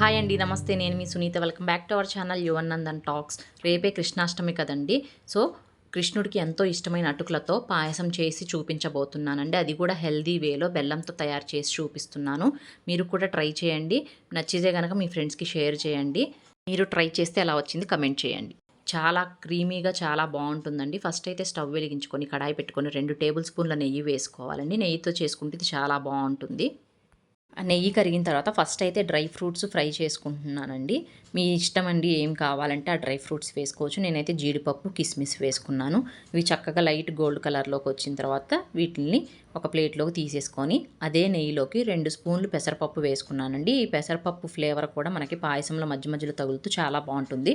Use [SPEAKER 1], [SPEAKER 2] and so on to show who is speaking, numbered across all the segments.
[SPEAKER 1] Hi అండి నమస్తే. నేను మీ Sunitha. Welcome back to our channel Yuvanandan talks. రేపే కృష్ణాష్టమి కదండి. సో కృష్ణుడికి ఎంతో ఇష్టమైన అటుకులతో పాయసం చేసి చూపించబోతున్నానండి. అది కూడా హెల్దీ వేలో బెల్లంతో తయారు చేసి చూపిస్తున్నాను. మీరు కూడా ట్రై చేయండి. నచ్చితే కనుక మీ ఫ్రెండ్స్కి షేర్ చేయండి. మీరు ట్రై చేస్తే ఎలా వచ్చింది కమెంట్ చేయండి. చాలా క్రీమీగా చాలా బాగుంటుందండి. ఫస్ట్ అయితే స్టవ్ వెలిగించుకొని కడాయి పెట్టుకొని రెండు టేబుల్ స్పూన్ల నెయ్యి వేసుకోవాలండి. నెయ్యితో చేసుకుంటే ఇది చాలా బాగుంటుంది. నెయ్యి కరిగిన తర్వాత ఫస్ట్ అయితే డ్రై ఫ్రూట్స్ ఫ్రై చేసుకుంటున్నానండి. మీ ఇష్టం అండి ఏం కావాలంటే ఆ డ్రై ఫ్రూట్స్ వేసుకోవచ్చు. నేనైతే జీడిపప్పు కిస్మిస్ వేసుకున్నాను. ఇవి చక్కగా లైట్ గోల్డ్ కలర్లోకి వచ్చిన తర్వాత వీటిని ఒక ప్లేట్లోకి తీసేసుకొని అదే నెయ్యిలోకి రెండు స్పూన్లు పెసరపప్పు వేసుకున్నానండి. ఈ పెసరపప్పు ఫ్లేవర్ కూడా మనకి పాయసంలో మధ్య మధ్యలో తగులుతూ చాలా బాగుంటుంది.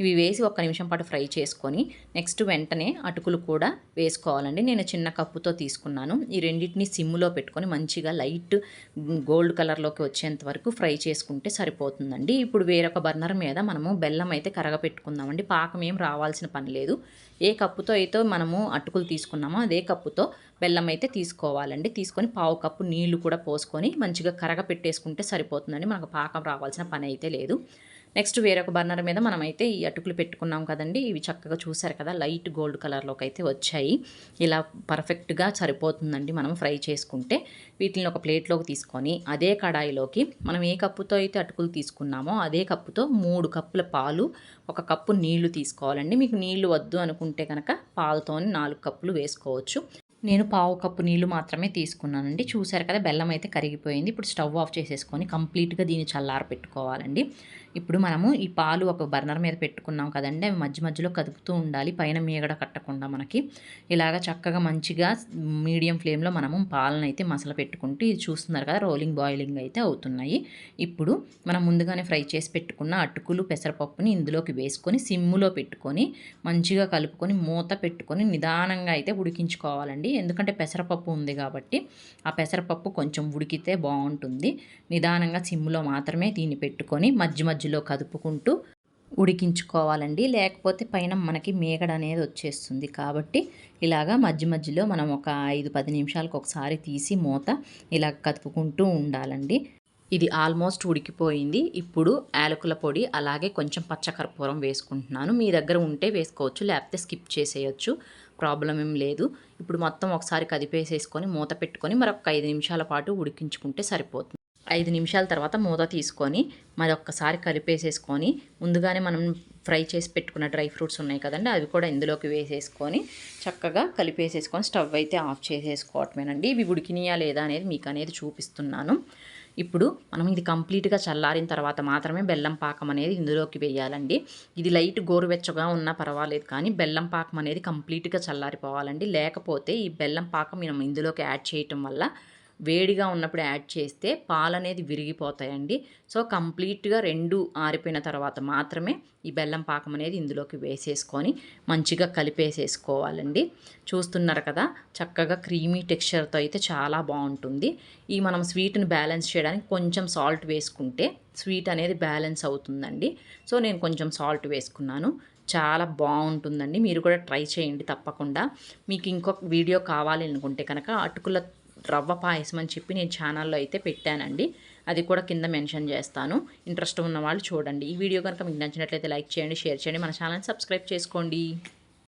[SPEAKER 1] ఇవి వేసి ఒక్క నిమిషం పాటు ఫ్రై చేసుకొని నెక్స్ట్ వెంటనే అటుకులు కూడా వేసుకోవాలండి. నేను చిన్న కప్పుతో తీసుకున్నాను. ఈ రెండింటిని సిమ్లో పెట్టుకొని మంచిగా లైట్ గోల్డ్ కలర్లోకి వచ్చేంత వరకు ఫ్రై చేసుకుంటే సరిపోతుందండి. ఇప్పుడు వేరొక బర్నర్ మీద మనము బెల్లం అయితే కరగపెట్టుకుందామండి. పాకం ఏం రావాల్సిన పని లేదు. ఏ కప్పుతో అయితే మనము అటుకులు తీసుకున్నామో అదే కప్పుతో బెల్లం అయితే తీసుకోవాలండి. తీసుకొని పావు కప్పు నీళ్ళు కూడా పోసుకొని మంచిగా కరగ పెట్టేసుకుంటే సరిపోతుందండి. మనకు పాకం రావాల్సిన పని అయితే లేదు. నెక్స్ట్ వేరొక బర్నర్ మీద మనమైతే ఈ అటుకులు పెట్టుకున్నాం కదండి. ఇవి చక్కగా చూసారు కదా లైట్ గోల్డ్ కలర్లోకి అయితే వచ్చాయి. ఇలా పర్ఫెక్ట్గా సరిపోతుందండి మనం ఫ్రై చేసుకుంటే. వీటిని ఒక ప్లేట్లోకి తీసుకొని అదే కడాయిలోకి మనం ఏ కప్పుతో అయితే అటుకులు తీసుకున్నామో అదే కప్పుతో మూడు కప్పుల పాలు ఒక కప్పు నీళ్ళు తీసుకోవాలండి. మీకు నీళ్ళు వద్దు అనుకుంటే కనుక పాలతోని నాలుగు కప్పులు వేసుకోవచ్చు. నేను పావు కప్పు నీళ్ళు మాత్రమే తీసుకున్నానండి. చూసారు కదా బెల్లం అయితే కరిగిపోయింది. ఇప్పుడు స్టవ్ ఆఫ్ చేసేసుకొని కంప్లీట్గా దీన్ని చల్లార పెట్టుకోవాలండి. ఇప్పుడు మనము ఈ పాలు ఒక బర్నర్ మీద పెట్టుకున్నాం కదండి. అవి మధ్య మధ్యలో కదుపుతూ ఉండాలి. పైన మీగడ కట్టకుండా మనకి. ఇలాగ చక్కగా మంచిగా మీడియం ఫ్లేమ్లో మనము పాలను అయితే మసల పెట్టుకుంటూ ఇది చూస్తున్నారు కదా రోలింగ్ బాయిలింగ్ అయితే అవుతున్నాయి. ఇప్పుడు మనం ముందుగానే ఫ్రై చేసి పెట్టుకున్న అటుకులు పెసరపప్పుని ఇందులోకి వేసుకొని సిమ్ములో పెట్టుకొని మంచిగా కలుపుకొని మూత పెట్టుకొని నిదానంగా అయితే ఉడికించుకోవాలండి. ఎందుకంటే పెసరపప్పు ఉంది కాబట్టి ఆ పెసరపప్పు కొంచెం ఉడికితే బాగుంటుంది. నిదానంగా సిమ్లో మాత్రమే దీన్ని పెట్టుకొని మధ్య మధ్యలో కదుపుకుంటూ ఉడికించుకోవాలండి. లేకపోతే పైన మనకి మేగడ అనేది వచ్చేస్తుంది కాబట్టి ఇలాగా మధ్య మధ్యలో మనం ఒక ఐదు పది నిమిషాలకు ఒకసారి తీసి మూత ఇలా కదుపుకుంటూ ఉండాలండి. ఇది ఆల్మోస్ట్ ఉడికిపోయింది. ఇప్పుడు యాలకుల పొడి అలాగే కొంచెం పచ్చకర్పూరం వేసుకుంటున్నాను. మీ దగ్గర ఉంటే వేసుకోవచ్చు లేకపోతే స్కిప్ చేసేయచ్చు. ప్రాబ్లం ఏం లేదు. ఇప్పుడు మొత్తం ఒకసారి కదిపేసేసుకొని మూత పెట్టుకొని మరొక ఐదు నిమిషాల పాటు ఉడికించుకుంటే సరిపోతుంది. ఐదు నిమిషాల తర్వాత మూత తీసుకొని మరి ఒక్కసారి కలిపేసేసుకొని ముందుగానే మనం ఫ్రై చేసి పెట్టుకున్న డ్రై ఫ్రూట్స్ ఉన్నాయి కదండి అవి కూడా ఇందులోకి వేసేసుకొని చక్కగా కలిపేసేసుకొని స్టవ్ అయితే ఆఫ్ చేసేసుకోవటమేనండి. ఇవి ఉడికినాయా లేదా అనేది మీకు అనేది చూపిస్తున్నాను. ఇప్పుడు మనం ఇది కంప్లీట్గా చల్లారిన తర్వాత మాత్రమే బెల్లం పాకం అనేది ఇందులోకి వేయాలండి. ఇది లైట్ గోరువెచ్చగా ఉన్నా పర్వాలేదు కానీ బెల్లం పాకం అనేది కంప్లీట్గా చల్లారిపోవాలండి. లేకపోతే ఈ బెల్లం పాకం మనం ఇందులోకి యాడ్ చేయటం వల్ల వేడిగా ఉన్నప్పుడు యాడ్ చేస్తే పాలు అనేది విరిగిపోతాయండి. సో కంప్లీట్గా రెండు ఆరిపోయిన తర్వాత మాత్రమే ఈ బెల్లం పాకం అనేది ఇందులోకి వేసేసుకొని మంచిగా కలిపేసేసుకోవాలండి. చూస్తున్నారు కదా చక్కగా క్రీమీ టెక్స్చర్తో అయితే చాలా బాగుంటుంది. ఈ మనం స్వీట్ని బ్యాలెన్స్ చేయడానికి కొంచెం సాల్ట్ వేసుకుంటే స్వీట్ అనేది బ్యాలెన్స్ అవుతుందండి. సో నేను కొంచెం సాల్ట్ వేసుకున్నాను. చాలా బాగుంటుందండి. మీరు కూడా ట్రై చేయండి తప్పకుండా. మీకు ఇంకొక వీడియో కావాలి అనుకుంటే కనుక అటుకుల రవ్వ పాయసం అని చెప్పి నేను ఛానల్లో అయితే పెట్టానండి. అది కూడా కింద మెన్షన్ చేస్తాను. ఇంట్రెస్ట్ ఉన్న వాళ్ళు చూడండి. ఈ వీడియో కనుక మీకు నచ్చినట్లయితే లైక్ చేయండి షేర్ చేయండి. మన ఛానల్ సబ్స్క్రైబ్ చేసుకోండి.